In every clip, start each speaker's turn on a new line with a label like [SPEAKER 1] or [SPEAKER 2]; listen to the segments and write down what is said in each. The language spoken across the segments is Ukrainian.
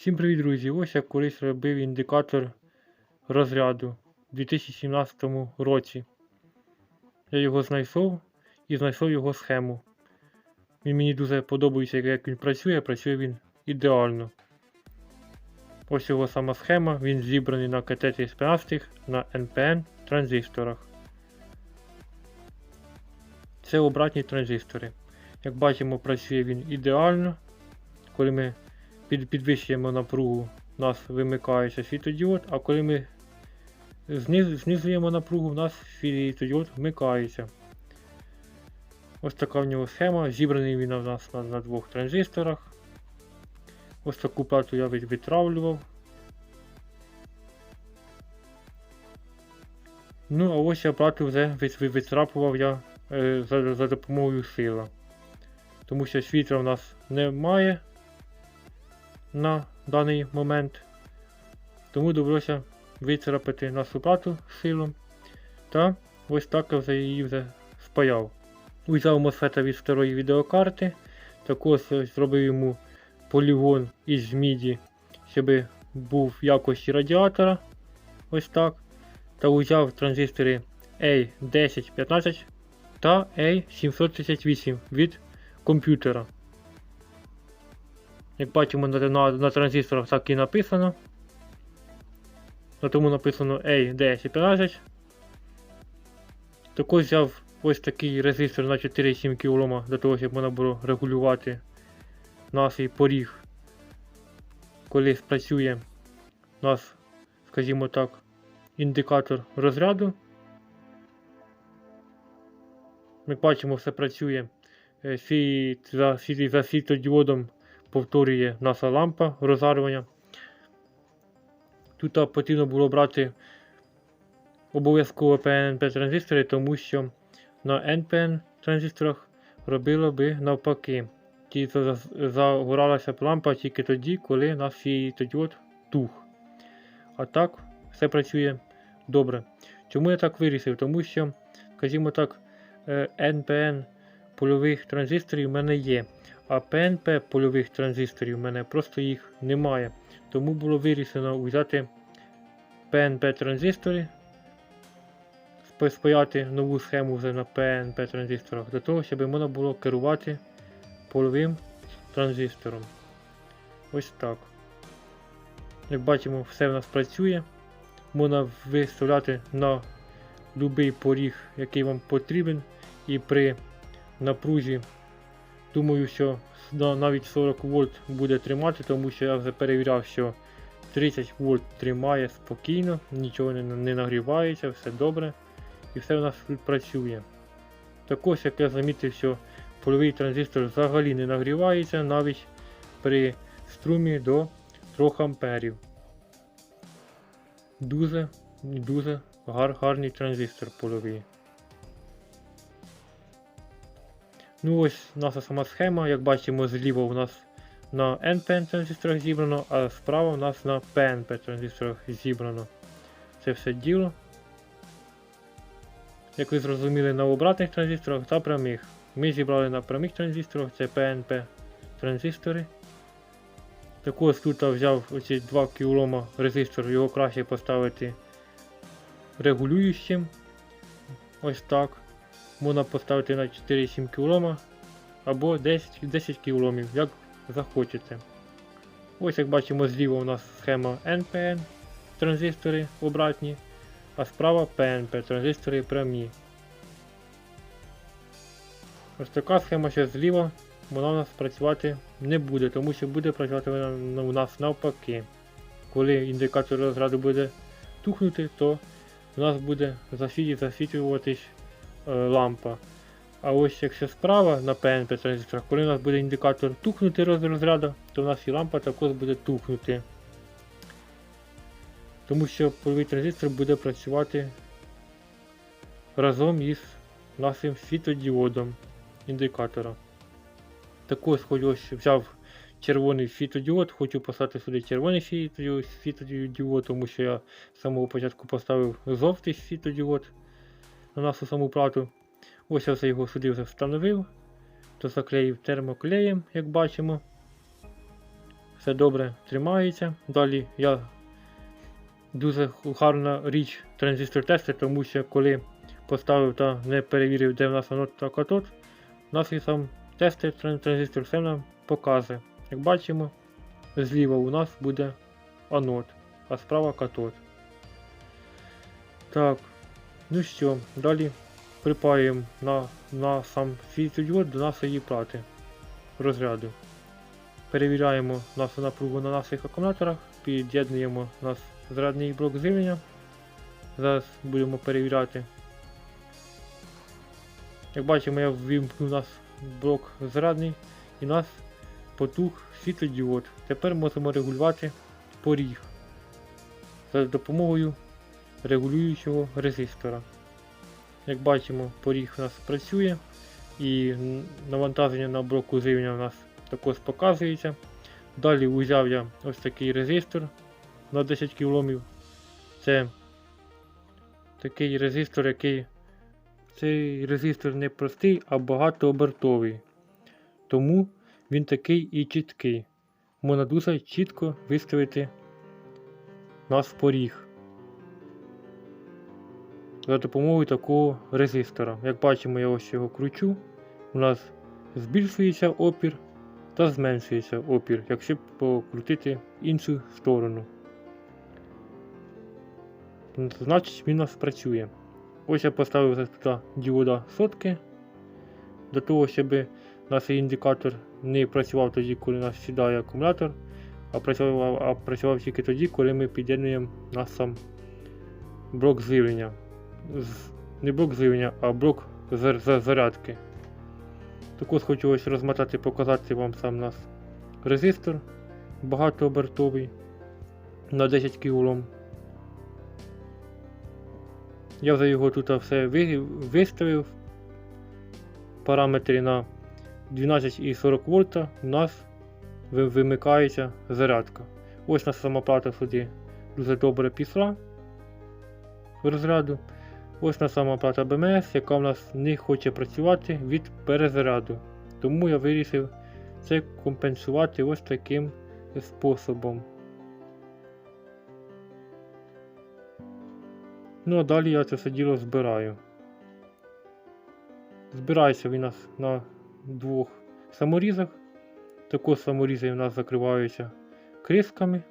[SPEAKER 1] Всім привіт, друзі! Ось я колись робив індикатор розряду у 2017 році. Я його знайшов і знайшов його схему. Він мені дуже подобається, як він працює, працює він ідеально. Ось його сама схема, він зібраний на КТ-15 на NPN транзисторах. Це обратні транзистори. Як бачимо, працює він ідеально. Коли ми під, підвищуємо напругу, у нас вимикається світодіод, а коли ми зниз, знизуємо напругу, у нас світодіод вмикається. Ось така в нього схема. Зібраний він у нас на, на двох транзисторах. Ось таку плату я відтравлював. Ну, а ось я плату вже від- я е, за, за допомогою сила. Тому що світла в нас немає на даний момент. Тому довелося вицарапати нашу плату силом. Та ось так я вже її вже спаяв. Узяв мосфета від старої відеокарти. Також зробив йому полігон із міді, щоб був в якості радіатора. Ось так. Та узяв транзистори A1015 та A738 від комп'ютера. Як бачимо на, на, на транзисторах так і написано. На тому написано A1015. Також взяв ось такий резистор на 4,7 кОм для того, щоб можна було регулювати наш поріг, коли спрацює у нас, скажімо так, індикатор розряду. Як бачимо, все працює. Е, за, світ- за світлодіодом повторює наша лампа розжарювання. Тут потрібно було брати обов'язково PNP транзистори, тому що на NPN транзисторах робило би навпаки. Ті за- за- загоралася лампа тільки тоді, коли наш світлодіод тух. А так, все працює добре. Чому я так вирішив? Тому що, скажімо так, е, NPN польових транзисторів в мене є. А PNP польових транзисторів в мене просто їх немає. Тому було вирішено взяти PNP транзистори, спа- спаяти нову схему вже на PNP транзисторах, для того, щоб можна було керувати польовим транзистором. Ось так. Як бачимо, все в нас працює. Можна виставляти на будь-який поріг, який вам потрібен. І при напрузі Думаю, що навіть 40 вольт буде тримати, тому що я вже перевіряв, що 30 вольт тримає спокійно, нічого не, нагрівається, все добре. І все у нас працює. Також, як я замітив, що польовий транзистор взагалі не нагрівається навіть при струмі до 3 амперів. Дуже, дуже гар, гарний транзистор польовий. Ну ось наша сама схема, як бачимо, зліва у нас на NPN транзисторах зібрано, а справа у нас на PNP транзисторах зібрано. Це все діло. Як ви зрозуміли, на обратних транзисторах та прямих. Ми зібрали на прямих транзисторах, це PNP транзистори. Також тут взяв оці 2 кОм резистор, його краще поставити регулюючим. Ось так можна поставити на 4,7 кОм або 10, 10 кОм, як захочете. Ось як бачимо зліва у нас схема NPN транзистори обратні, а справа PNP транзистори прямі. Ось така схема ще зліва, вона у нас працювати не буде, тому що буде працювати вона у нас навпаки. Коли індикатор розряду буде тухнути, то у нас буде засвітлюватись лампа. А ось якщо справа на PNP транзисторах, коли у нас буде індикатор тухнути розряду, то у нас і лампа також буде тухнути. Тому що польовий транзистор буде працювати разом із нашим світодіодом індикатора. Також ось взяв червоний світодіод, хочу поставити сюди червоний світодіод, світодіод, тому що я з самого початку поставив жовтий світодіод на нашу саму плату. Ось я його сюди вже встановив, то заклеїв термоклеєм, як бачимо. все добре тримається. Далі я дуже гарна річ транзистор тестер, тому що коли поставив та не перевірив, де в нас анод та катод, у нас і сам тестер транзистор все нам показує. Як бачимо, зліва у нас буде анод, а справа катод. Так, ну що, далі припаємо на, на сам світлодіод до нашої плати розряду. Перевіряємо нашу напругу на наших акумуляторах, під'єднуємо наш зарядний блок живлення. Зараз будемо перевіряти. Як бачимо, я ввімкнув наш блок зарядний і нас потух світлодіод. Тепер можемо регулювати поріг за допомогою регулюючого резистора. Як бачимо, поріг у нас працює і навантаження на блоку живлення у нас також показується. Далі узяв я ось такий резистор на 10 кОм. Це такий резистор, який цей резистор не простий, а багатообертовий. Тому він такий і чіткий. Можна дуже чітко виставити наш поріг за допомогою такого резистора. Як бачимо, я ось його кручу. У нас збільшується опір та зменшується опір, якщо покрутити в іншу сторону. Значить він у нас працює. Ось я поставив туди діода сотки, для того, щоб наш індикатор не працював тоді, коли у нас сідає акумулятор, а працював, а працював тільки тоді, коли ми під'єднуємо наш сам блок живлення. Не блок живлення, а блок зар- за- зарядки. Також хочу ось розмотати, показати вам сам наш резистор багатообертовий на 10 кОм. Я вже його тут все виставив. Параметри на 12,40 вольта у нас вимикається зарядка. Ось наша сама плата сюди дуже добре пішла розряду. Ось наша сама плата БМС, яка в нас не хоче працювати від перезаряду. Тому я вирішив це компенсувати ось таким способом. Ну а далі я це все діло збираю. Збирається він у нас на двох саморізах. Також саморізи у нас закриваються крисками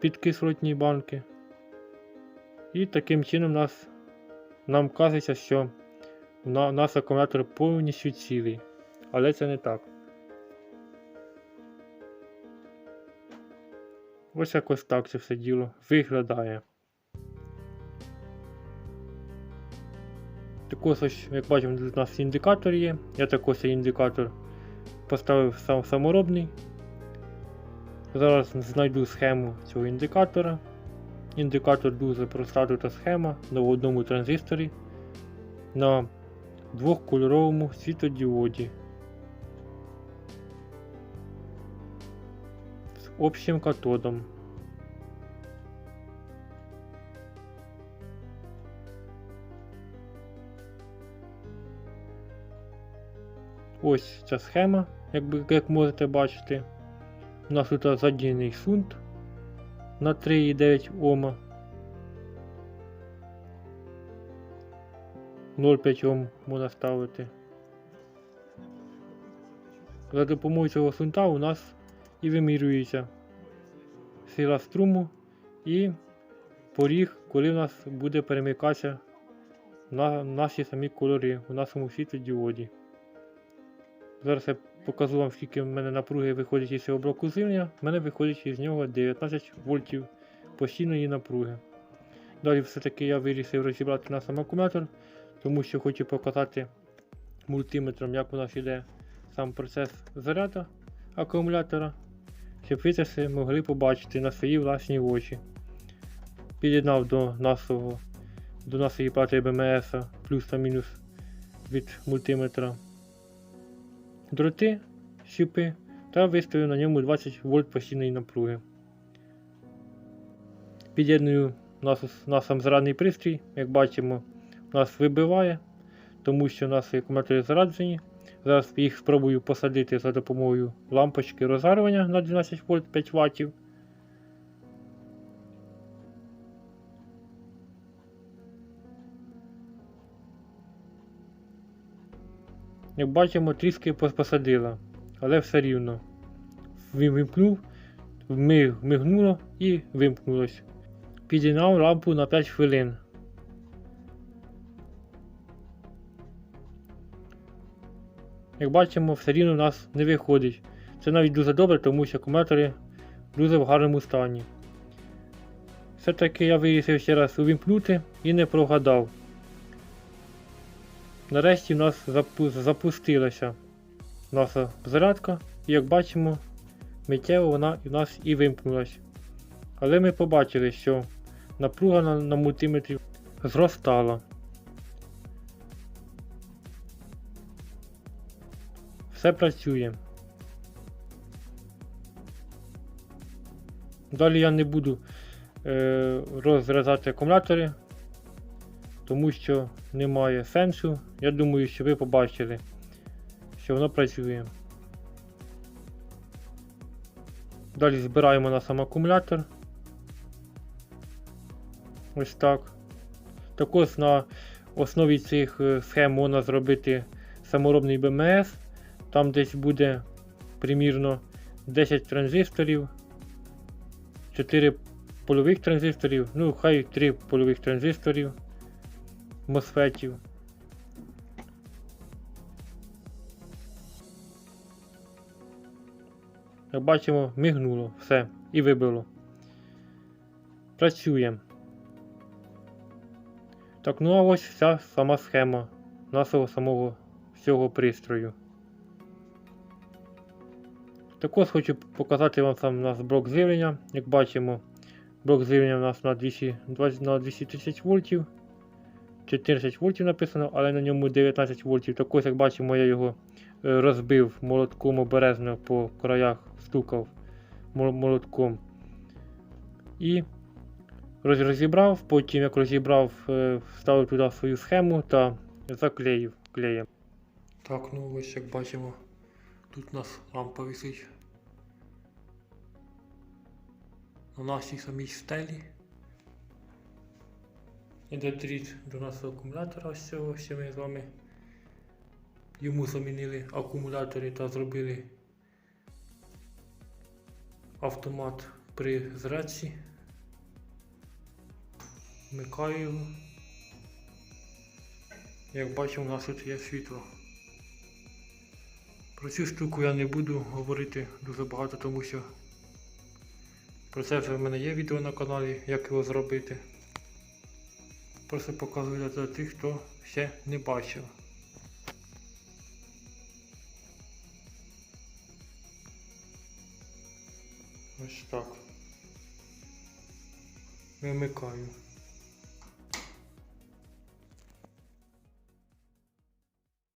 [SPEAKER 1] під кислотні банки. І таким чином нас, нам кажеться, що на, наш акумулятор повністю цілий. Але це не так. Ось якось так це все діло виглядає. Також, ось, як бачимо, тут у нас індикатор є. Я також індикатор поставив сам саморобний. Зараз знайду схему цього індикатора. Індикатор дуже проста тут схема на одному транзисторі на двохкольоровому світодіоді з общим катодом. Ось ця схема, як, як можете бачити. У нас тут задійний шунт на 3,9 Ома. 0,5 Ом можна ставити. За допомогою цього шунта у нас і вимірюється сила струму і поріг, коли у нас буде перемикатися на наші самі кольори у нашому світлодіоді. Зараз я покажу вам, скільки в мене напруги виходить із цього блоку живлення. В мене виходить із нього 19 вольтів постійної напруги. Далі все-таки я вирішив розібрати на сам акумулятор, тому що хочу показати мультиметром, як у нас йде сам процес заряду акумулятора, щоб ви це могли побачити на свої власні очі. Під'єднав до нашого до плати БМС плюс та мінус від мультиметра дроти, сіпи та виставив на ньому 20 вольт постійної напруги. Під'єдную наш сам зарадний пристрій, як бачимо, нас вибиває, тому що у нас акумулятори зараджені. Зараз їх спробую посадити за допомогою лампочки розгарування на 12 вольт 5 ваттів. Як бачимо, тріски пос- посадила, але все рівно. Вимкнув, вмигнуло і вимкнулось. Підігнав лампу на 5 хвилин. Як бачимо, все рівно в нас не виходить. Це навіть дуже добре, тому що акумулятори дуже в гарному стані. Все-таки я вирішив ще раз увімкнути і не прогадав. Нарешті в нас запу- запустилася наша зарядка, і як бачимо, миттєво вона в нас і вимкнулась. Але ми побачили, що напруга на, на мультиметрі зростала. Все працює. Далі я не буду е, розрізати акумулятори, тому що немає сенсу. Я думаю, що ви побачили, що воно працює. Далі збираємо на сам акумулятор. Ось так. Також на основі цих е, схем можна зробити саморобний БМС. Там десь буде примірно 10 транзисторів, 4 польових транзисторів, ну хай 3 польових транзисторів, мосфетів. Як бачимо, мигнуло все і вибило. Працює. Так, ну а ось вся сама схема нашого самого всього пристрою. Також хочу показати вам сам наш блок живлення. Як бачимо, блок живлення у нас на 220 на 230 вольтів. 14 вольтів написано, але на ньому 19 вольтів. Також, як бачимо, я його е, розбив молотком обережно по краях, стукав молотком. І розібрав, потім як розібрав, е, вставив туди свою схему та заклеїв клеєм. Так, ну ось як бачимо, тут у нас лампа висить. На нашій самій стелі. Іде дріт до нашого акумулятора ось цього, що ми з вами йому замінили акумулятори та зробили автомат при зрадці. Вмикаю його. Як бачимо, у нас тут є світло. Про цю штуку я не буду говорити дуже багато, тому що про це вже в мене є відео на каналі, як його зробити. Просто показую для тих, хто ще не бачив. Ось так. Вимикаю.